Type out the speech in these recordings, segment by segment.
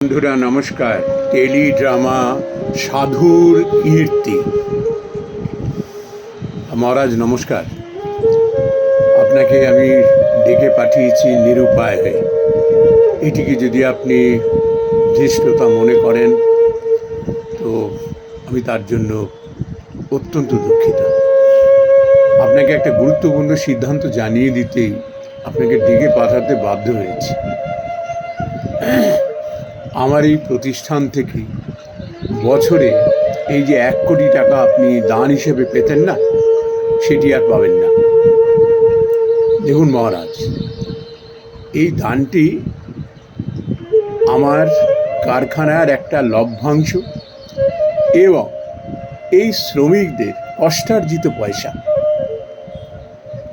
বন্ধুরা, নমস্কার। Tele drama সাধুর কীর্তি। মহারাজ, নমস্কার। আপনাকে আমি ডেকে পাঠিয়েছি নিরুপায় হয়ে। এটিকে যদি আপনি ধৃষ্টতা মনে করেন, তো আমি তার জন্য অত্যন্ত দুঃখিত। আপনাকে একটা গুরুত্বপূর্ণ সিদ্ধান্ত জানিয়ে দিতেই আপনাকে ডেকে পাঠাতে বাধ্য হয়েছি। আমার এই প্রতিষ্ঠান থেকে বছরে এই যে এক কোটি টাকা আপনি দান হিসেবে পেতেন না, সেটি আর পাবেন না। দেখুন মহারাজ, এই দানটি আমার কারখানার একটা লভ্যাংশ এবং এই শ্রমিকদের কষ্টার্জিত পয়সা।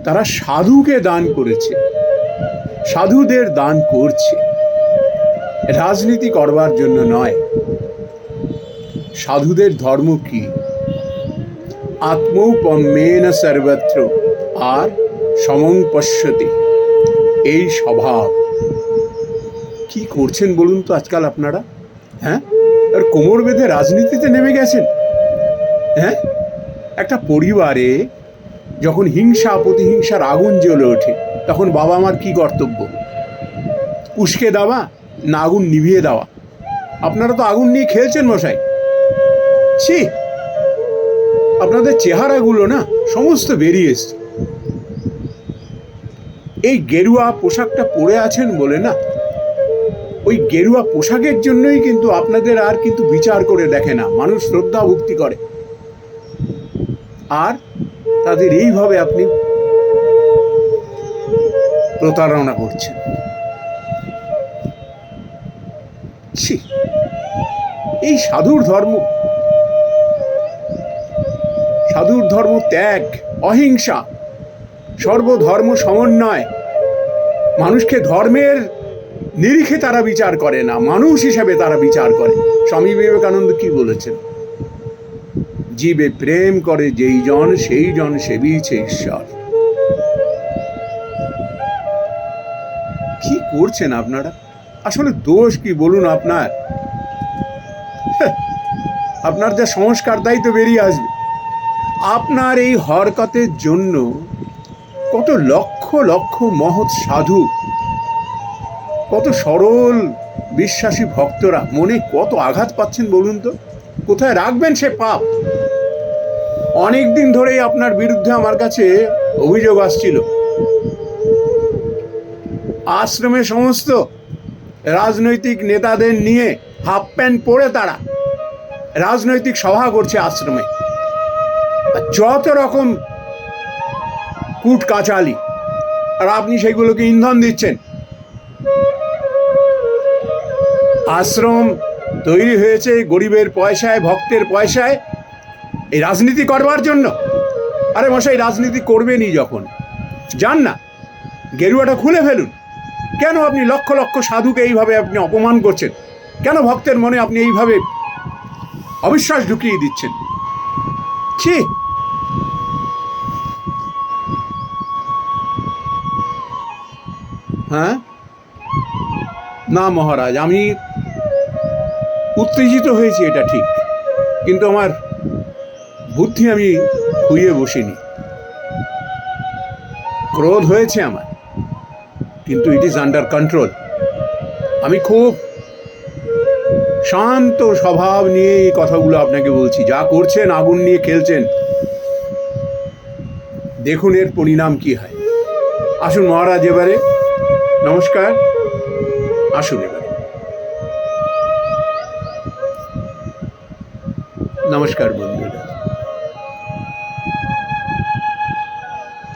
তারা সাধুকে দান করেছে, সাধুদের দান করছে। রাজনীতি করবার জন্য নয়। সাধুদের ধর্ম কি? আত্মৌপম্যেন সর্বত্র আর সমং পশ্যতি। এই স্বভাব। কি করছেন বলুন তো আজকাল আপনারা? হ্যাঁ? আর কোমর বেঁধে রাজনীতিতে নেমে গেছেন? হ্যাঁ? একটা পরিবারে যখন হিংসা, প্রতিহিংসার আগুন জ্বলে ওঠে, তখন বাবা মার কি কর্তব্য? উস্কে দেওয়া না আগুন নিভিয়ে দেওয়া। আপনারা তো আগুন নিয়ে খেলছেন মশাই। ছি! আপনাদের চেহারাগুলো না সমস্ত বেরিয়ে এসছে। এই গেরুয়া পোশাকটা পরে আছেন বলে না? ওই গেরুয়া পোশাকের জন্যই কিন্তু আপনাদের আর কিন্তু বিচার করে দেখে না, মানুষ শ্রদ্ধা ভক্তি করে। আর তাদের এইভাবে আপনি প্রতারণা করছেন। এই সাধুর ধর্ম। সাধুর ধর্ম ত্যাগ, অহিংসা, সর্বধর্ম সমন্বয়। মানুষকে ধর্মের নিরিখে তারা বিচার করে না, মানুষ হিসেবে তারা বিচার করে। স্বামী বিবেকানন্দ কি বলেছেন? জীবে প্রেম করে যেই জন, সেই জন সেবিছে ঈশ্বর। কি করছেন আপনারা? আসলে দোষ কি বলুন আপনার? আপনার যা সংস্কার তাই তো বেরিয়ে আসবে, আপনার এই হরকতের জন্য কত লক্ষ লক্ষ মহৎ সাধু, কত সরল বিশ্বাসী ভক্তরা মনে কত আঘাত পাচ্ছেন বলুন তো? কোথায় রাখবেন সে পাপ? অনেক দিন ধরেই আপনার বিরুদ্ধে আমার কাছে অভিযোগ আসছিল। আশ্রমে সমস্ত রাজনৈতিক নেতাদের নিয়ে হাফ প্যান্ট পরে তারা রাজনৈতিক সভা করছে আশ্রমে। আর যত রকম কুট কাচালি আর আপনি সেগুলোকে ইন্ধন দিচ্ছেন। আশ্রম তৈরি হয়েছে গরিবের পয়সায়, ভক্তের পয়সায়, এই রাজনীতি করবার জন্য। আরে মশাই, রাজনীতি করবেনই যখন। যান না, গেরুয়াটা খুলে ফেলুন। কেন আপনি লক্ষ লক্ষ সাধুকে এইভাবে আপনি অপমান করছেন? কেন ভক্তের মনে আপনি এইভাবে অবিশ্বাস ঢুকিয়ে দিচ্ছেন। ছি। হ্যাঁ? না মহারাজ, আমি উত্তেজিত হয়েছি, এটা ঠিক। কিন্তু আমার বুদ্ধি আমি খুইয়ে বসিনি। ক্রোধ হয়েছে আমার, কিন্তু ইট ইজ আন্ডার কন্ট্রোল আমি খুব শান্ত স্বভাব নিয়ে এই কথাগুলো আপনাকে বলছি। যা করছেন, আগুন নিয়ে খেলছেন। দেখুন এর পরিণাম কি হয়। আসুন মহারাজ এবারে। নমস্কার। আসুন এবারে। নমস্কার বন্ধুরা